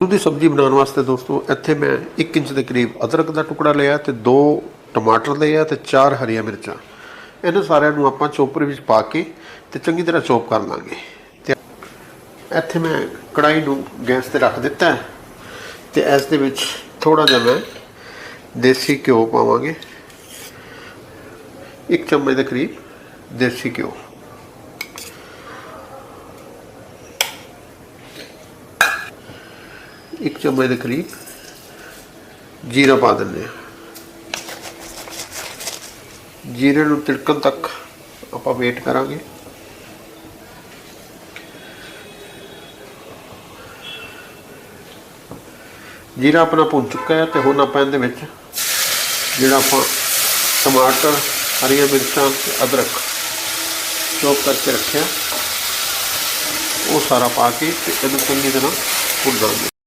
ਆਲੂ ਦੀ ਸਬਜ਼ੀ ਬਣਾਉਣ ਵਾਸਤੇ ਦੋਸਤੋ, ਇੱਥੇ ਮੈਂ 1 ਇੰਚ ਦੇ ਕਰੀਬ ਅਦਰਕ ਦਾ ਟੁਕੜਾ ਲਿਆ ਤੇ ਦੋ ਟਮਾਟਰ ਲਏ ਆ ਤੇ ਚਾਰ ਹਰੀਆਂ ਮਿਰਚਾਂ। ਇਹਨਾਂ ਸਾਰਿਆਂ ਨੂੰ ਆਪਾਂ ਚੋਪਰ ਵਿੱਚ ਪਾ ਕੇ ਤੇ ਚੰਗੀ ਤਰ੍ਹਾਂ ਚੋਪ ਕਰ ਲਾਂਗੇ। ਤੇ ਇੱਥੇ ਮੈਂ ਕੜਾਈ ਨੂੰ ਗੈਸ ਤੇ ਰੱਖ ਦਿੱਤਾ ਹੈ ਤੇ ਇਸ ਦੇ ਵਿੱਚ ਥੋੜਾ ਜਿਹਾ ਮੈਂ ਦੇਸੀ ਘਿਓ ਪਾਵਾਂਗੇ। ਇੱਕ ਚਮਚ ਦੇ ਕਰੀਬ ਦੇਸੀ ਘਿਓ। ਇੱਕ ਚਮਚ ਦੇ ਕਰੀਬ ਜੀਰਾ ਪਾ ਦਿੰਦੇ ਹਾਂ। ਜੀਰੇ ਨੂੰ ਤਿੜਕਣ ਤੱਕ ਆਪਾਂ ਵੇਟ ਕਰਾਂਗੇ। ਜੀਰਾ ਆਪਣਾ ਭੁੰਨ ਚੁੱਕਾ ਹੈ ਤੇ ਹੁਣ ਆਪਾਂ ਇਹਦੇ ਵਿੱਚ ਜਿਹੜਾ ਆਪਾਂ ਟਮਾਟਰ, ਹਰੀਆਂ ਮਿਰਚਾਂ ਤੇ ਅਦਰਕ ਚੋਪ ਕਰਕੇ ਰੱਖਿਆ। ਉਹ ਸਾਰਾ ਪਾ ਕੇ ਤੇ ਇਹਨੂੰ ਚੰਗੀ ਤਰ੍ਹਾਂ ਭੁੰਨ ਲਾਂਗੇ